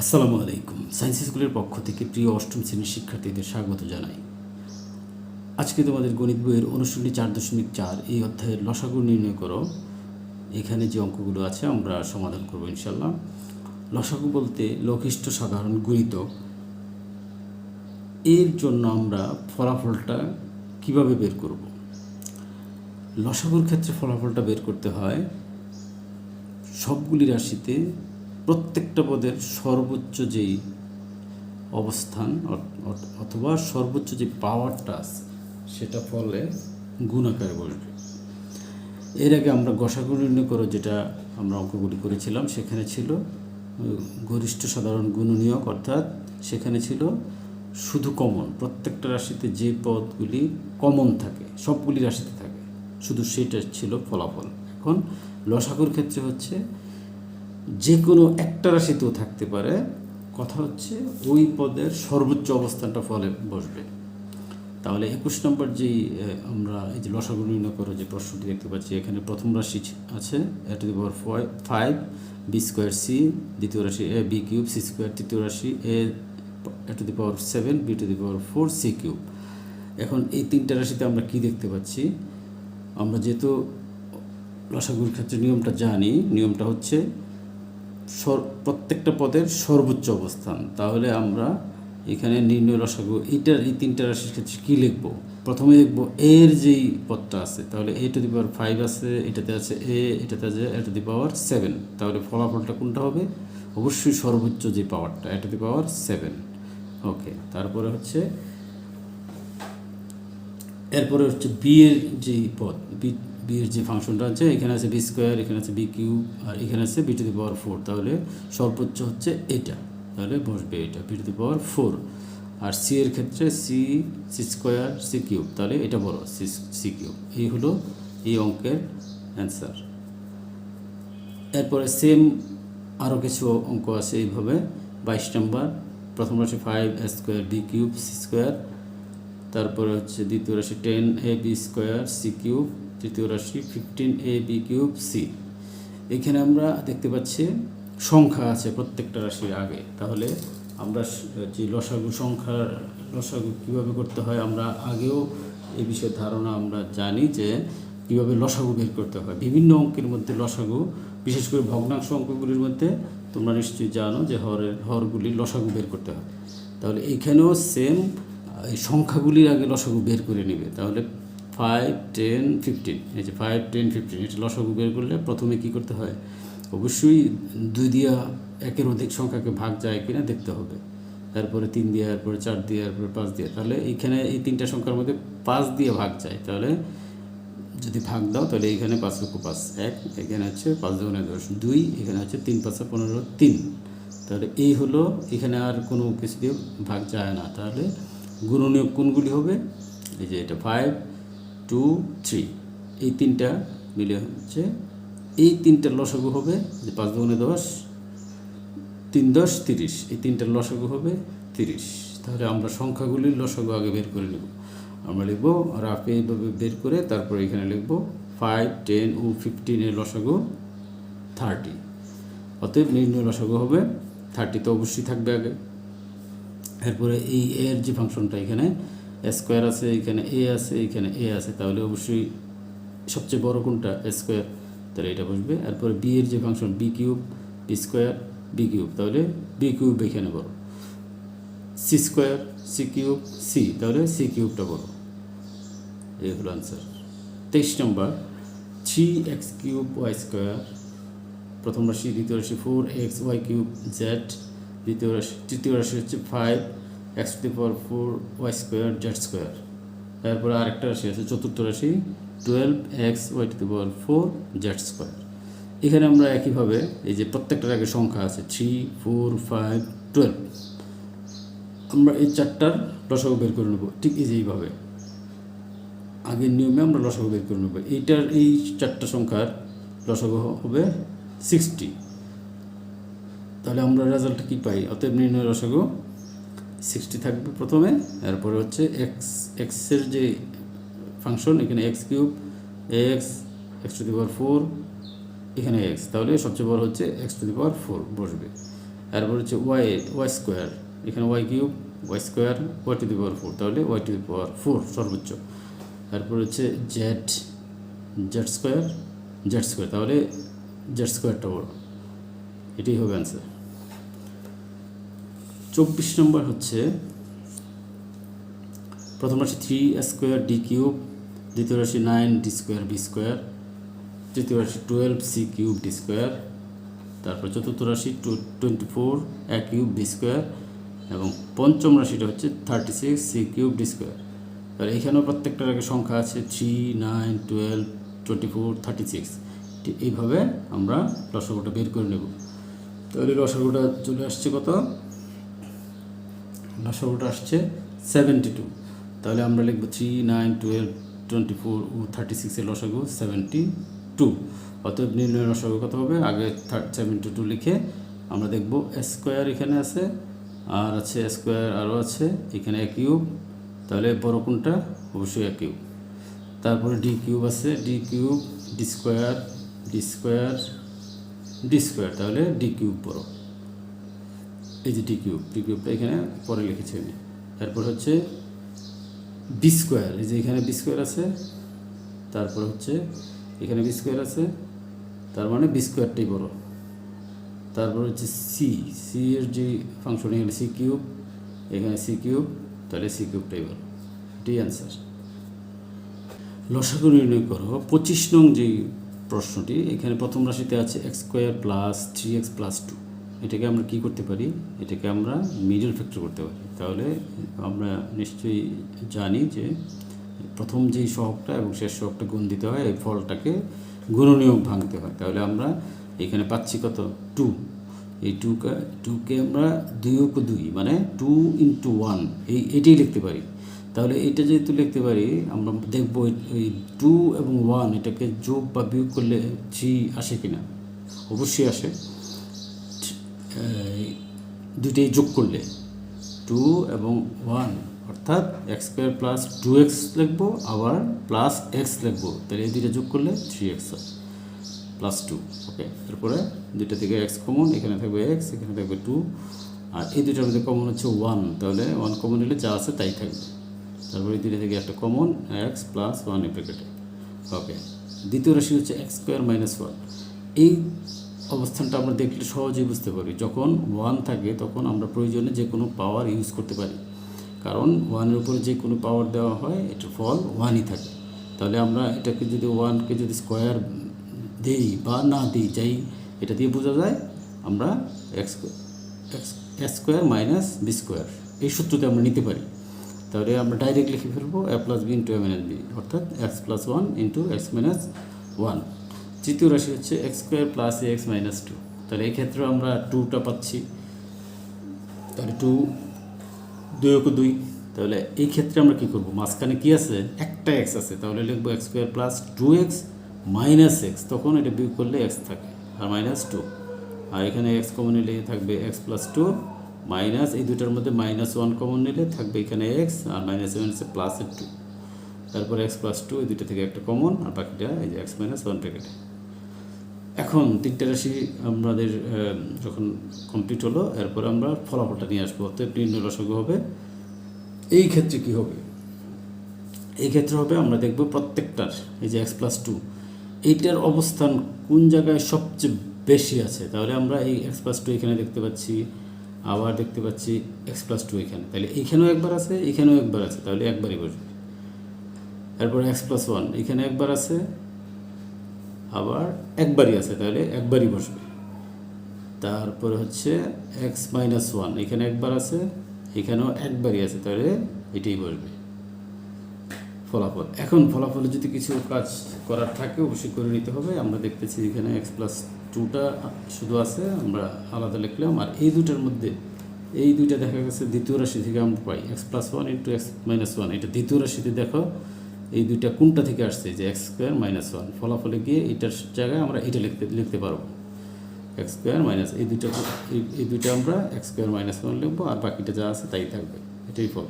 আসসালামু আলাইকুম। সায়েন্স স্কুলের পক্ষ থেকে প্রিয় অষ্টম শ্রেণির শিক্ষার্থীদের স্বাগত জানাই। আজকে তোমাদের গণিত বইয়ের অনুশীলনী চার দশমিক চার, এই অধ্যায়ের লসাগু নির্ণয় করো। এখানে যে অঙ্কগুলো আছে আমরা সমাধান করব ইনশাল্লাহ লসাগু বলতে লঘিষ্ঠ সাধারণ গুণিতক এর জন্য আমরা ফলাফলটা কীভাবে বের করব? লসাগুর ক্ষেত্রে ফলাফলটা বের করতে হয় সবগুলি রাশিতে প্রত্যেকটা পদের সর্বোচ্চ যেই অবস্থান অথবা সর্বোচ্চ যে পাওয়ারটা আছে, সেটা ফলে গুণাকারে বসবে। এর আগে আমরা গসাগু করো যেটা আমরা অঙ্কগুলি করেছিলাম, সেখানে ছিল গরিষ্ঠ সাধারণ গুণনীয়ক, অর্থাৎ সেখানে ছিল শুধু কমন প্রত্যেকটা রাশিতে যে পদগুলি কমন থাকে, সবগুলি রাশিতে থাকে, শুধু সেটা ছিল ফলাফল। এখন লসাগুর ক্ষেত্রে হচ্ছে যে কোনো একটা রাশিতেও থাকতে পারে। কথা হচ্ছে ওই পদের সর্বোচ্চ অবস্থানটা ফলে বসবে। তাহলে একুশ নম্বর যেই আমরা এই যে লসাগু নির্ণয় করো যে প্রশ্নটি দেখতে পাচ্ছি, এখানে প্রথম রাশি আছে a to the power five b square c দ্বিতীয় রাশি a b cube c square তৃতীয় রাশি a a to the power seven b to the power four c cube এখন এই তিনটা রাশিতে আমরা কি দেখতে পাচ্ছি? আমরা যেহেতু লসাগুর ক্ষেত্রে নিয়মটা জানি, নিয়মটা হচ্ছে প্রত্যেকটা পদের সর্বোচ্চ অবস্থান। তাহলে আমরা এখানে নির্ণয় রসাগু, এইটার, এই তিনটা রাশির ক্ষেত্রে কী লিখব? প্রথমে লিখব এর যেই পদটা আছে, তাহলে এ টু দি পাওয়ার ফাইভ আছে, এটাতে আছে এ এটাতে আছে এ টু দি পাওয়ার সেভেন তাহলে ফলাফলটা কোনটা হবে? অবশ্যই সর্বোচ্চ যে পাওয়ারটা এ to the power seven okay তারপরে হচ্ছে, এরপরে হচ্ছে বি এর যে পদ বি বি যে ফাংশনটা আছে, এখানে আছে বি স্কোয়ার এখানে আছে বি কিউ আর এখানে আছে b to the power four তাহলে সর্বোচ্চ হচ্ছে এটা। তাহলে বসবে এটা b to the power four R C এর ক্ষেত্রে c c square c cube তাহলে এটা বড় সি সি কিউব এই হলো এই অঙ্কের অ্যান্সার এরপরে সেম আরও কিছু অঙ্ক আছে এইভাবে। বাইশ নম্বর, প্রথম রাশি five a square b cube c square তারপরে হচ্ছে দ্বিতীয় রাশি ten a b square c cube তৃতীয় রাশি fifteen a b cube c এখানে আমরা দেখতে পাচ্ছি সংখ্যা আছে প্রত্যেকটা রাশির আগে। তাহলে আমরা যে লসাগু সংখ্যা, লসাগু কীভাবে করতে হয় আমরা আগেও এই বিষয়ে ধারণা আমরা জানি যে কীভাবে লসাগু বের করতে হয়। বিভিন্ন অঙ্কের মধ্যে লসাগু, বিশেষ করে ভগ্নাংশ অঙ্কগুলির মধ্যে তোমরা নিশ্চয়ই জানো যে হরের হরগুলির লসাগু বের করতে হয়। তাহলে এখানেও সেম এই সংখ্যাগুলির আগে লসাগু বের করে নেবে। তাহলে ফাইভ টেন ফিফটিন এই যে ফাইভ টেন ফিফটিন এটা লসাগু বের করলে প্রথমে কি করতে হয়? অবশ্যই দুই দিয়া একের অধিক সংখ্যাকে ভাগ যায় কিনা দেখতে হবে। তারপরে তিন দিয়ে এরপরে চার দিয়ে এরপরে পাঁচ দিয়ে। তাহলে এইখানে এই তিনটা সংখ্যার মধ্যে পাঁচ দিয়ে ভাগ যায়। তাহলে যদি ভাগ দাও, তাহলে এখানে পাঁচ লক্ষ পাঁচ। এক, এখানে হচ্ছে পাঁচ দুগুণে দশ। দুই, এখানে হচ্ছে তিন পাঁচে পনেরো তিন। তাহলে এই হলো, এখানে আর কোনো কিছু দিয়ে ভাগ যায় না। তাহলে গুণনীয় কোনগুলি হবে? এই যে এটা ফাইভ টু থ্রি এই তিনটা মিলে হচ্ছে। এই তিনটা লসাগু হবে যে পাঁচ দুগুণে দশ, তিন দশ, তিরিশ। এই তিনটার লসাগু হবে তিরিশ। তাহলে আমরা সংখ্যাগুলির লসাগু আগে বের করে নেব। আমরা লিখব রাফে এইভাবে বের করে তারপরে এখানে লিখব ফাইভ টেন ও ফিফটিনের লসাগু থার্টি অতএব নির্ণয় লসাগু হবে থার্টি তো অবশ্যই থাকবে আগে। এরপরে এই, এর যে ফাংশনটা এখানে স্কোয়ার আছে, এখানে এ আছে, এখানে এ আছে, তাহলে অবশ্যই সবচেয়ে বড় কোনটা? স্কোয়ার তাহলে এটা বসবে। এরপরে বি এর যে function b cube b square b cube তাহলে বি কিউব এখানে বড়। C square c cube c তাহলে সি কিউবটা বড়। এই হলো আনসার তেইশ নম্বর three x cube y square প্রথম রাশি, দ্বিতীয় রাশি four x y cube z দ্বিতীয় রাশি, তৃতীয় রাশি হচ্ছে five x to the power four y square z square তারপরে আরেকটা রাশি আছে, চতুর্থ রাশি twelve x y to the power four z square এখানে আমরা একইভাবে এই যে প্রত্যেকটার আগে সংখ্যা আছে থ্রি ফোর ফাইভ টুয়েলভ আমরা এই চারটার লসাগু বের করে নেব, ঠিক এই এইভাবে। আগের নিয়মে আমরা লসাগু বের করে নেব, এইটার এই চারটা সংখ্যার লসাগু হবে সিক্সটি তাহলে আমরা রেজাল্টটা কী পাই? অতএব নির্ণয় লসাগু সিক্সটি থাকবে প্রথমে, এরপরে হচ্ছে এক্স এক্সের যে ফাংশন এখানে x cube x x to the power four এখানে এক্স তাহলে সবচেয়ে বড় হচ্ছে x to the power four বসবে। তারপর হচ্ছে ওয়াই ওয়াই স্কোয়ার এখানে y cube y square y to the power four তাহলে y to the power four সর্বোচ্চ। তারপর হচ্ছে z z square z square তাহলে জেড স্কোয়ারটা বড়। এটাই হবে অ্যান্সার চব্বিশ নম্বর হচ্ছে প্রথম রাশি থ্রি স্কোয়ার ডি কিউব, দ্বিতীয় রাশি nine d square b square, তৃতীয় রাশি twelve c cube d square, তারপর চতুর্থ রাশি two twenty four a cube d square এবং পঞ্চম রাশিটা হচ্ছে thirty six c cube d square. আর এখানেও প্রত্যেকটার আগে সংখ্যা আছে three, nine, twelve, twenty four, thirty six. এইভাবে আমরা লসাগুটা বের করে নেব। তাহলে লসাগুটা চলে আসছে কত? লসাগুটা আসছে সেভেন্টি টু তাহলে আমরা লিখব three nine twelve twenty four thirty সিক্সের লসাগু সেভেন্টি টু অতএব নির্ণয় লসাগু কত হবে? আগে সেভেন্টি টু লিখে আমরা দেখব স্কোয়ার এখানে আছে, আর আছে স্কোয়ার আরও আছে, এখানে এক কিউব তাহলে বড় কোনটা? অবশ্যই এক কিউব তারপরে ডি কিউব আছে d cube d square d square d square তাহলে ডি কিউব বড়। এই যে ডি কিউব এখানে পরে লিখেছি আমি। তারপর হচ্ছে বি স্কোয়ার এই যে এখানে বি স্কোয়ার আছে, তারপর হচ্ছে এখানে বি স্কোয়ার আছে, তার মানে বি স্কোয়ারটাই বড়। তারপর হচ্ছে সি সি এর যে ফাংশন এখানে সি কিউব এখানে সি কিউব তাহলে সি কিউবটাই বড়। এটাই অ্যান্সার লসাগু নির্ণয় করো, পঁচিশ নং যে প্রশ্নটি, এখানে প্রথম রাশিতে আছে x square plus three x plus two এটাকে আমরা কি করতে পারি? এটাকে আমরা মিডল ফ্যাক্টর করতে পারি। তাহলে আমরা নিশ্চয়ই জানি যে প্রথম যেই সহগটা এবং শেষ সহগটা গুণ দিতে হয়, এই ফলটাকে গুণনীয়ক ভাঙতে হয়। তাহলে আমরা এখানে পাচ্ছি কত? টু এই টুকে টুকে আমরা দুই ও দুই মানে টু ইন্টু ওয়ান এই, এটাই লিখতে পারি। তাহলে এটা যেহেতু লিখতে পারি, আমরা দেখব এই টু এবং ওয়ান এটাকে যোগ বা বিয়োগ করলে থ্রি আসে কিনা? অবশ্যই আসে। দুইটাই যোগ করলে টু এবং ওয়ান অর্থাৎ x square plus two x লিখব, আবার প্লাস এক্স লিখব, তাহলে এই দুইটা যোগ করলে three x plus two okay তারপরে দুইটা থেকে এক্স কমন এখানে থাকবে এক্স এখানে থাকবে টু আর এই দুইটার মধ্যে কমন হচ্ছে ওয়ান তাহলে ওয়ান কমন নিলে যা আছে তাই থাকবে। তারপরে এই দুইটা থেকে একটা কমন এক্স প্লাস ওয়ান এই ব্র্যাকেটে ওকে দ্বিতীয় রাশি হচ্ছে এক্স স্কোয়ার মাইনাস ওয়ান এই অবস্থানটা আমরা দেখলে সহজেই বুঝতে পারি। যখন ওয়ান থাকে, তখন আমরা প্রয়োজনে যে কোনো পাওয়ার ইউজ করতে পারি। কারণ ওয়ানের উপরে যে কোনো পাওয়ার দেওয়া হয়, এটার ফল ওয়ানই থাকে। তাহলে আমরা এটাকে যদি ওয়ানকে যদি স্কোয়ার দেই বা না দিই, যাই, এটা দিয়ে বোঝা যায় আমরা x x square minus b square এই সূত্রতে আমরা নিতে পারি। তাহলে আমরা ডাইরেক্ট লিখে ফেলব a plus b into a minus b অর্থাৎ x plus one into x minus one তৃতীয় রাশি হচ্ছে x square plus x minus two তাহলে এই ক্ষেত্রে আমরা টুটা পাচ্ছি। তাহলে টু দুই ওকে দুই। তাহলে এই ক্ষেত্রে আমরা কী করব? মাঝখানে কী আছে? একটা এক্স আছে। তাহলে লিখব x square plus two x minus x তখন এটা বিয়োগ করলে এক্স থাকে, আর মাইনাস টু আর এখানে এক্স কমন নিলে থাকবে এক্স প্লাস টু মাইনাস এই দুটার মধ্যে মাইনাস ওয়ান কমন নিলে থাকবে এখানে এক্স আর মাইনাস ওয়ান হচ্ছে প্লাসের টু তারপরে এক্স প্লাস টু এই দুটো থেকে একটা কমন আর বাকিটা এই যে এক্স মাইনাস ওয়ান প্যাকেটে এখন তিনটে রাশি আমাদের যখন কমপ্লিট হলো, এরপর আমরা ফলাফলটা নিয়ে আসব। অর্থাৎ নির্ণয় রসগো হবে। এই ক্ষেত্রে কি হবে? এই ক্ষেত্রে হবে, আমরা দেখব প্রত্যেকটার, এই যে এক্স প্লাস টু এইটার অবস্থান কোন জায়গায় সবচেয়ে বেশি আছে? তাহলে আমরা এই এক্স প্লাস টু এখানে দেখতে পাচ্ছি, আবার দেখতে পাচ্ছি এক্স প্লাস টু এখানে। তাহলে এখানেও একবার আছে এখানেও একবার আছে, তাহলে একবারই বসবে। এরপর এক্স প্লাস ওয়ান এখানে একবার আছে আবার একবারই আছে তাহলে একবারই বসবে। তারপরে হচ্ছে এক্স মাইনাস ওয়ান এখানে একবার আছে, এখানেও একবারই আছে, তাহলে এটাই বসবে। ফলাফল, এখন ফলাফলে যদি কিছু কাজ করার থাকে অবশ্যই করে নিতে হবে। আমরা দেখতেছি এখানে এক্স প্লাস টুটা শুধু আছে, আমরা আলাদা লিখলাম, আর এই দুটার মধ্যে, এই দুইটা দেখা গেছে দ্বিতীয় রাশি থেকে আমরা পাই। X plus one into x minus one এটা দ্বিতীয় রাশিতে দেখো এই দুইটা কোনটা থেকে আসছে? যে এক্স স্কোয়ার মাইনাস ওয়ান ফলাফলে গিয়ে এটার জায়গায় আমরা এটা লিখতে লিখতে পারব। এক্স স্কোয়ার মাইনাস এই দুইটা, এই- দুইটা আমরা এক্স স্কোয়ার মাইনাস ওয়ান লিখব আর বাকিটা যা আছে তাই থাকবে। এটাই ফল।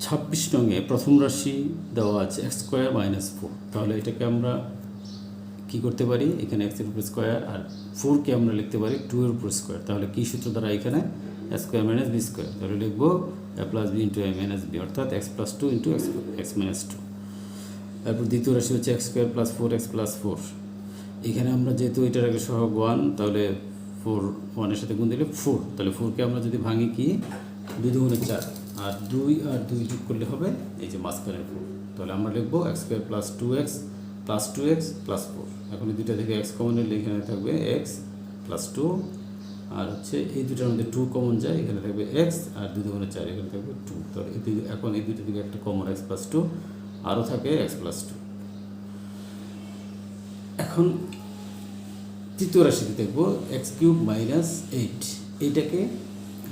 ছাব্বিশ নঙে প্রথম রাশি দেওয়া আছে এক্স স্কোয়ার মাইনাস ফোর তাহলে এটাকে আমরা কি করতে পারি? এখানে এক্সের উপর স্কোয়ার আর ফোরকে আমরা লিখতে পারি টু এর উপর স্কোয়ার তাহলে কী সূত্র দ্বারা এখানে স্কোয়ার মাইনাস বি স্কোয়ার তাহলে লিখব a plus b into a minus b অর্থাৎ x plus two into x x minus two তারপর দ্বিতীয় রাশি হচ্ছে x square plus four x plus four এখানে আমরা যেহেতু এটার আগে সহগ ওয়ান তাহলে ফোর ওয়ানের সাথে গুণ দিলে ফোর তাহলে ফোরকে আমরা যদি ভাঙি কি? দুই দুগুণে চার। আর দুই আর দুই যোগ করলে হবে এই যে মাঝখানের ফোর তাহলে আমরা লিখব x square plus two x plus two x plus four এখন দুইটা থেকে এক্স কমন নিলে এখানে থাকবে এক্স প্লাস টু আর হচ্ছে এই দুটার মধ্যে টু কমন যায়, এখানে থাকবে এক্স আর দুই দুগুণে চার, এখানে থাকবে টু তাহলে এই দুই- এখন এই দুটো থেকে একটা কমন এক্স প্লাস টু আরও থাকে এক্স প্লাস টু এখন তৃতীয় রাশিতে দেখব এক্স কিউব মাইনাস এইট এইটাকে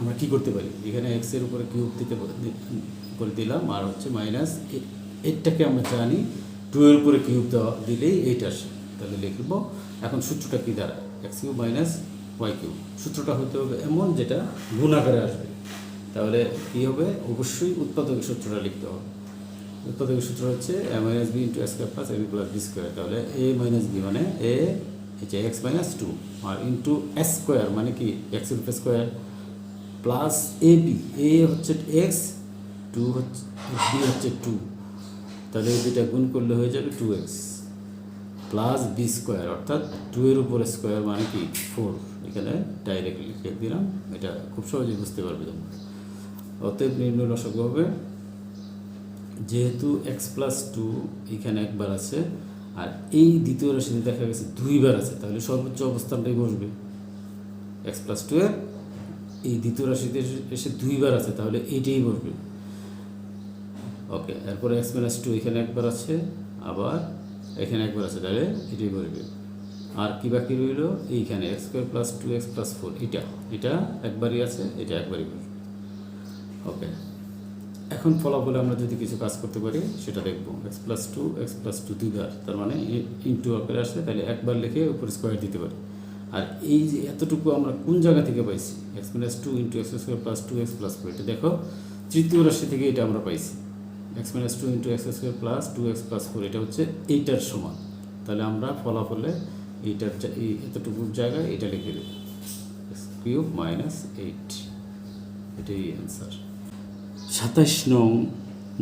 আমরা কি করতে পারি? এখানে এক্সের উপরে কিউব দিতে করে দিলাম, আর হচ্ছে মাইনাস এইটটাকে আমরা জানি টু এর উপরে কিউব দেওয়া, দিলেই এইট আসে। তাহলে লিখব, এখন সূত্রটা কী দাঁড়ায় x cube minus y cube সূত্রটা হতে হবে এমন যেটা গুণাকারে আসবে। তাহলে কী হবে? অবশ্যই উৎপাদকের সূত্রটা লিখতে হবে। উৎপাদকের সূত্র হচ্ছে a minus b into square plus a b plus b square তাহলে এ মাইনাস বি মানে এ হচ্ছে এক্স মাইনাস টু আর ইন্টু এস স্কোয়ার মানে কি? X root square plus a b a হচ্ছে এক্স টু হচ্ছে বি হচ্ছে two তাহলে এই দুটা গুণ করলে হয়ে যাবে two x plus b square অর্থাৎ টু এর উপরে স্কোয়ার মানে কি? ফোর এখানে ডাইরেক্ট লিখে দিলাম, এটা খুব সহজেই বুঝতে পারবে তোমরা। অতএব নির্ণয় রসক হবে, যেহেতু এক্স প্লাস টু এখানে একবার আছে, আর এই দ্বিতীয় রাশিতে দেখা গেছে দুইবার আছে, তাহলে সর্বোচ্চ অবস্থানটাই বসবে। এক্স প্লাস টু এর এই দ্বিতীয় রাশিতে এসে- দুইবার আছে, তাহলে এইটাই বসবে। ওকে এরপরে এক্স মাইনাস টু এখানে একবার আছে, আবার এখানে একবার আছে, তাহলে এটাই বসবে। আর কি বাকি রইল? এইখানে x square plus two x plus four এটা। এটা একবারই আছে, এটা একবারই ওকে এখন ফলাফলে আমরা যদি কিছু কাজ করতে পারি, সেটা দেখব। X plus two x plus two দুইবার, তার মানে ইন্টু আকারে আসলে তাহলে একবার লিখে উপরে স্কোয়ার দিতে পারি। আর এই যে এতটুকু আমরা কোন জায়গা থেকে পাইছি? X minus two into x square plus two x plus four এটা দেখো, তৃতীয় রাশি থেকে এটা আমরা পাইছি। X minus two into x square plus two x plus four এটা হচ্ছে এইটার সমান। তাহলে আমরা ফলাফলে এইটার এই এতটুকুর জায়গায় এটা লিখে দেব। কিউব মাইনাস এইট এটাই অ্যান্সার সাতাশ নং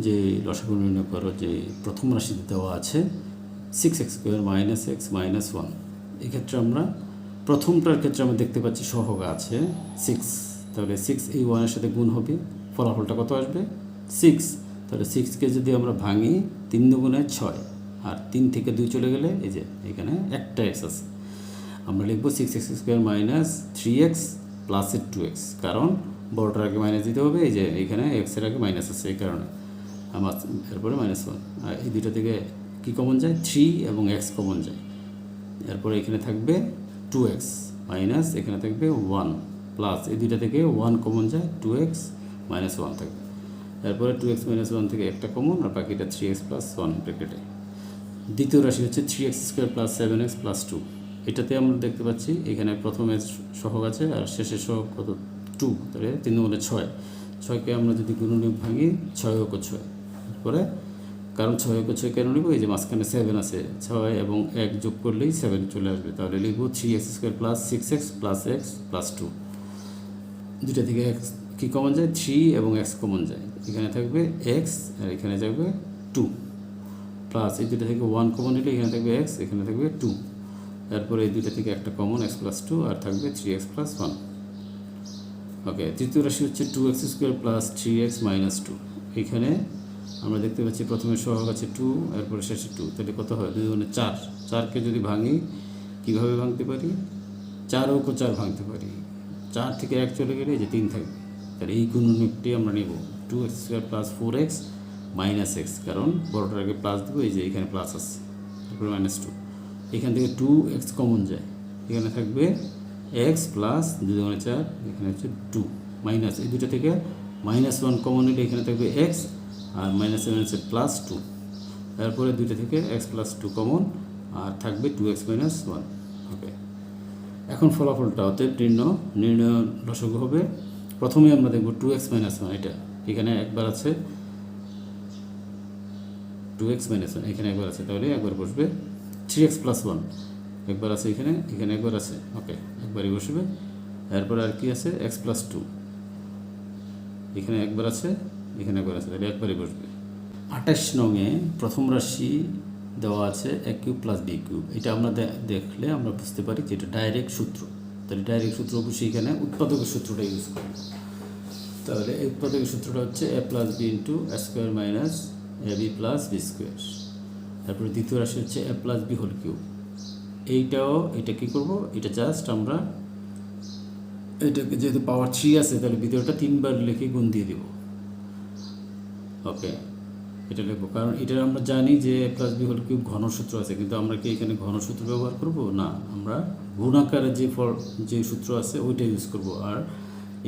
যে লসাগু নির্ণয় করো, যে প্রথম রাশিতে দেওয়া আছে six x square minus x minus one এক্ষেত্রে আমরা প্রথমটার ক্ষেত্রে আমরা দেখতে পাচ্ছি সহগ আছে সিক্স তাহলে সিক্স এই ওয়ানের সাথে গুণ হবে, ফলাফলটা কত আসবে? সিক্স তাহলে সিক্সকে যদি আমরা ভাঙি, তিন দুগুণে ছয়। আর তিন থেকে দুই চলে গেলে এই যে এখানে একটা এক্স আছে। আমরা লিখব six x square minus three x প্লাসের টু এক্স কারণ বড়টার আগে মাইনাস দিতে হবে, এই যে এখানে এক্সের আগে মাইনাস আছে, এই কারণে। আমার এরপরে মাইনাস ওয়ান আর এই দুটো থেকে কী কমন যায়? থ্রি এবং এক্স কমন যায়। এরপরে এখানে থাকবে টু এক্স মাইনাস এখানে থাকবে ওয়ান প্লাস এই দুইটা থেকে ওয়ান কমন যায় টু এক্স মাইনাস ওয়ান থাকবে। এরপরে টু এক্স মাইনাস ওয়ান থেকে একটা কমন আর বাকিটা থ্রি এক্স প্লাস ওয়ান ব্রেকেটে দ্বিতীয় রাশি হচ্ছে three x square plus seven x plus two এটাতে আমরা দেখতে পাচ্ছি এখানে প্রথমে সহগ আছে আর শেষের সহগ কত? টু তাহলে তিন নম্বরে ছয়। ছয়কে আমরা যদি গুণনীয় ভাঙি, ছয় ও ছয়। তারপরে কারণ ছয় ও ছয় কেন নিব? এই যে মাঝখানে সেভেন আছে, ছয় এবং এক যোগ করলেই সেভেন চলে আসবে। তাহলে লিখব three x square plus six x plus x plus two দুটা থেকে এক্স কী কমন যায়? থ্রি এবং এক্স কমন যায়। এখানে থাকবে এক্স আর এখানে থাকবে টু প্লাস এই দুটা থেকে ওয়ান কমন নিলে এখানে থাকবে এক্স এখানে থাকবে টু তারপরে এই দুটা থেকে একটা কমন এক্স প্লাস টু আর থাকবে three x plus one okay তৃতীয় রাশি হচ্ছে two x square plus three x minus two এখানে আমরা দেখতে পাচ্ছি প্রথমে সহগ আছে টু এরপরে শেষে টু তাহলে কত হয়? দুই মানে চার। চারকে যদি ভাঙি, কীভাবে ভাঙতে পারি? চার ও চার ভাঙতে পারি। চার থেকে এক চলে গেলে যে তিন থাকবে। তাহলে এই গুণনীয়কটি আমরা নেব। Two x square plus four x minus x কারণ বড়টার আগে প্লাস দেবো, এই যে এখানে প্লাস আছে, তারপরে মাইনাস টু এখান থেকে টু এক্স কমন যায়, এখানে থাকবে এক্স প্লাস দুই দুগুণে চার, এখানে হচ্ছে টু মাইনাস এই দুটো থেকে মাইনাস ওয়ান কমন নিলে এখানে থাকবে এক্স আর মাইনাস সেভেন হচ্ছে প্লাস টু তারপরে দুইটা থেকে এক্স প্লাস টু কমন আর থাকবে two x minus one okay এখন ফলাফলটা অতএব নির্ণয় নির্ণয় লসগু হবে। প্রথমে আমরা দেখব টু এক্স মাইনাস ওয়ান এটা। এখানে একবার আছে টু এক্স মাইনাস ওয়ান এখানে একবার আছে তাহলে একবার বসবে থ্রি এক্স প্লাস ওয়ান একবার আছে এখানে এখানে একবার আছে ওকে একবারই বসবে। এরপর আর কি আছে? এক্স প্লাস টু এখানে একবার আছে, এখানে একবার আছে, তাহলে একবারই বসবে। আঠাশ নংয়ে প্রথম রাশি দেওয়া আছে a cube plus b cube. এটা আমরা দেখলে আমরা বুঝতে পারি যে এটা ডাইরেক্ট সূত্র। তাহলে ডাইরেক্ট সূত্র অবশ্যই এখানে উৎপাদকের সূত্রটা ইউজ করি তাহলে উৎপাদকের সূত্রটা হচ্ছে a plus b into square minus a b plus b square তারপরে দ্বিতীয় রাশি হচ্ছে a plus b whole cube এইটাও এটা কি করব? এটা জাস্ট আমরা এটাকে যেহেতু পাওয়ার থ্রি আছে, তাহলে ভিতরটা তিনবার লিখে গুণ দিয়ে দিব। ওকে এটা লিখব। কারণ এটা আমরা জানি যে a plus b whole cube ঘনসূত্র আছে, কিন্তু আমরা কি এখানে ঘনসূত্র ব্যবহার করব? না, আমরা গুণাকারে যে ফল, যে সূত্র আছে, ওইটা ইউজ করব। আর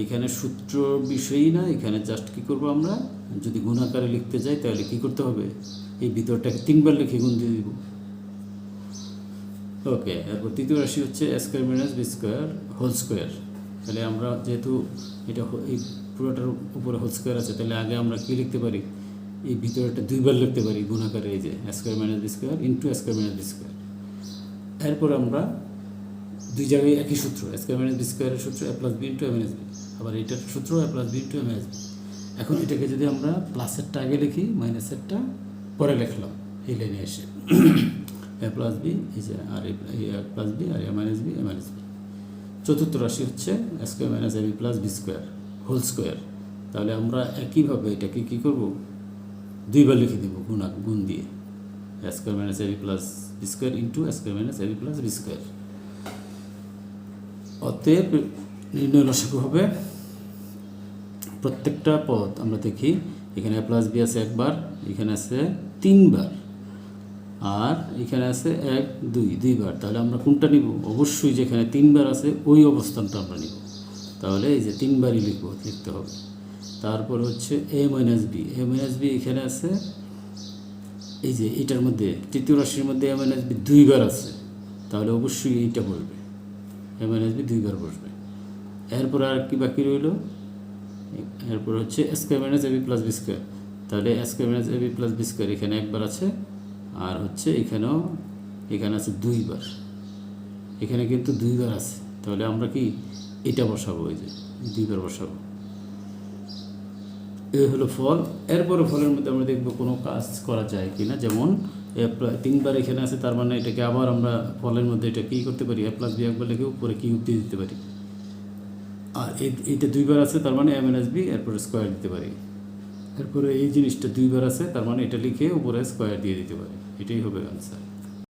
এখানে সূত্র বিষয়ই না, এখানে জাস্ট কি করব আমরা? যদি গুণাকারে লিখতে যাই, তাহলে কি করতে হবে? এই ভিতরটাকে তিনবার লিখে গুণ দিয়ে দিব। ওকে এরপর তৃতীয় রাশি হচ্ছে square minus b square whole square তাহলে আমরা যেহেতু এটা এই পুরোটার উপরে হোল স্কোয়ার আছে, তাহলে আগে আমরা কী লিখতে পারি? এই ভিতরেটা দুইবার লিখতে পারি গুণাকারে, এই যে square minus b square into square minus b square এরপর আমরা দুই জায়গায় একই সূত্র এস স্কোয়ার মাইনাস বি স্কোয়ারের সূত্র a plus b into m s b আবার এটার সূত্র a plus b into m s b এখন এটাকে যদি আমরা প্লাসেরটা আগে লিখি মাইনাসেরটা পরে লিখলাম, এই লাইনে এসে। এ প্লাস বি এই যে আর a plus b R a minus b a minus b চতুর্থ রাশি হচ্ছে square minus a b plus b square whole square তাহলে আমরা একইভাবে এটাকে কী করব? দুইবার লিখে দেবো, গুণা, গুণ দিয়ে। Square minus a b plus b square into square minus a b plus b square অতএব নির্ণয় লসাগু হবে। প্রত্যেকটা পদ আমরা দেখি, এখানে প্লাস বি আছে একবার, এখানে আছে তিনবার, আর এখানে আছে এক, দুই, দুইবার। তাহলে আমরা কোনটা নিব? অবশ্যই যেখানে তিনবার আছে, ওই অবস্থানটা আমরা নিব। তাহলে এই যে তিনবারই লিখব, লিখতে হবে। তারপর হচ্ছে a minus b a minus b এখানে আছে, এই যে এটার মধ্যে, তৃতীয় রাশির মধ্যে এ মাইনাস বি দুইবার আছে। তাহলে অবশ্যই এইটা বসবে এ মাইনাস বি দুইবার বসবে। এরপর আর কি বাকি রইল? এরপর হচ্ছে square minus a b plus b square তাহলে square minus a b plus b square এখানে একবার আছে, আর হচ্ছে এখানেও, এখানে আছে দুইবার। এখানে কিন্তু দুইবার আছে। তাহলে আমরা কি এটা বসাবো এই যে, দুইবার বসাবো। এই হলো ফল। এরপরে ফলের মধ্যে আমরা দেখব কোনো কাজ করা যায় কি না যেমন এ তিনবার এখানে আছে, তার মানে এটাকে আবার আমরা ফলের মধ্যে এটা কী করতে পারি? এ প্লাস বি একবার লেগে উপরে কিউব দিয়ে দিতে পারি? আর এই- এইটা দুইবার আছে, তার মানে এম এন এস বি এরপরে স্কোয়ার দিতে পারি। এরপরে এই জিনিসটা দুইবার আছে, তার মানে এটা লিখে উপরে স্কোয়ার দিয়ে দিতে পারি। এটাই হবে আনসার